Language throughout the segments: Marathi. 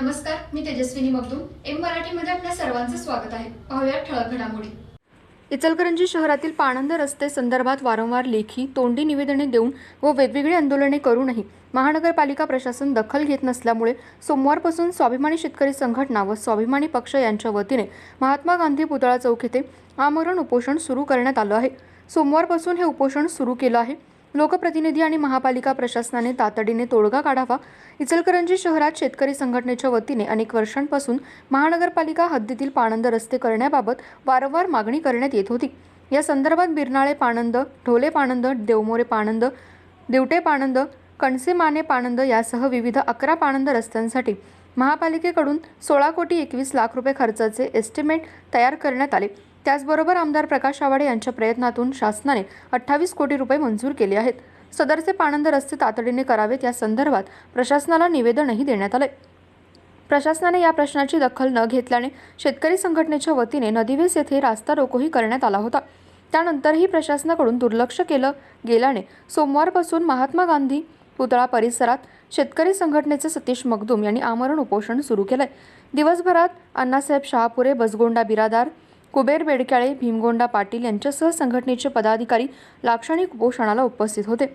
नमस्कार मी तेजस्विनी मगदूम. एम मराठीमध्ये आपल्या सर्वांचं स्वागत आहे. पाहूया ठळक घडामोडी. इचलकरंजी शहरातील पाणंद रस्ते संदर्भात वारंवार लेखी तोंडी निवेदने देऊन व वेगवेगळी आंदोलने करूनही महानगरपालिका प्रशासन दखल घेत नसल्यामुळे सोमवारपासून स्वाभिमानी शेतकरी संघटना व स्वाभिमानी पक्ष यांच्या वतीने महात्मा गांधी पुतळा चौक येथे आमरण उपोषण सुरू करण्यात आलं आहे. सोमवारपासून हे उपोषण सुरू केलं आहे. लोकप्रतिनिधी आणि महापालिका प्रशासनाने तातडीने तोडगा काढावा. इचलकरंजी शहरात शेतकरी संघटनेच्या वतीने अनेक वर्षांपासून महानगरपालिका हद्दीतील पाणंद रस्ते करण्याबाबत वारंवार मागणी करण्यात येत होती. या संदर्भात बिरनाळे पाणंद ढोले पाणंद देवमोरे पाणंद दिवटे पाणंद कणसे माने पाणंद यासह विविध अकरा पाणंद रस्त्यांसाठी महापालिकेकडून सोळा कोटी एकवीस लाख रुपये खर्चाचे एस्टिमेट तयार करण्यात आले. त्याचबरोबर आमदार प्रकाश आवाडे यांच्या प्रयत्नातून शासनाने अठ्ठावीस कोटी रुपये मंजूर केले आहेत. सदरचे पाणंद रस्ते तातडीने करावेत या संदर्भात प्रशासनाला निवेदनही देण्यात आले प्रशासनाने या प्रश्नाची दखल न घेतल्याने शेतकरी संघटनेच्या वतीने नदीवेस येथे रास्ता रोकोही करण्यात आला होता. त्यानंतरही प्रशासनाकडून दुर्लक्ष केलं गेल्याने सोमवारपासून महात्मा गांधी पुतळा परिसरात शेतकरी संघटनेचे सतीश मगदूम यांनी आमरण उपोषण सुरू केलंय. दिवसभरात अण्णासाहेब शहापुरे बसगोंडा बिरादार कुबेर बेडक्याळे भीमगोंडा पाटील यांच्यासह संघटनेचे पदाधिकारी लाक्षणिक उपोषणाला उपस्थित होते.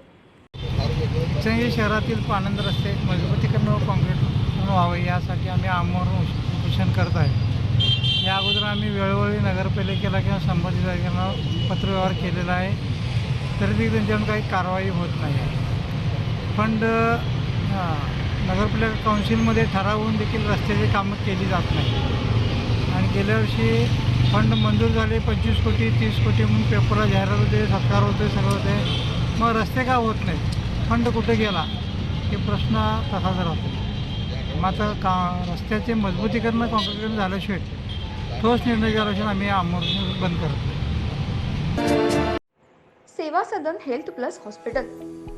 शहरातील पाणंद रस्ते मजबूतीकरण व कॉन्क्रीट व्हावे यासाठी आम्ही आमरण उपोषण करत आहे. या अगोदर आम्ही वेळोवेळी नगरपालिकेला किंवा संबंधित अधिकाऱ्यांना पत्रव्यवहार केलेला आहे. तरी ती त्यांच्याकडून काही कारवाई होत नाही आहे. फंड हां, नगरपालिका काउन्सिलमध्ये ठरावून देखील रस्त्याची कामं केली जात नाही आणि गेल्या वर्षी फंड मंजूर झाले पंचवीस कोटी तीस कोटी म्हणून पेपरला जाहिरात होते सत्कार होते सगळं होते. मग रस्ते का होत नाही फंड कुठे गेला? हे प्रश्न तसाच राहतो. मग आता का रस्त्याचे मजबूतीकरण काँक्रीकरण झाल्याशिवाय ठोस निर्णय झाल्याशिवाय आम्ही आमोर बंद करतो. Seva Sadan health plus hospital.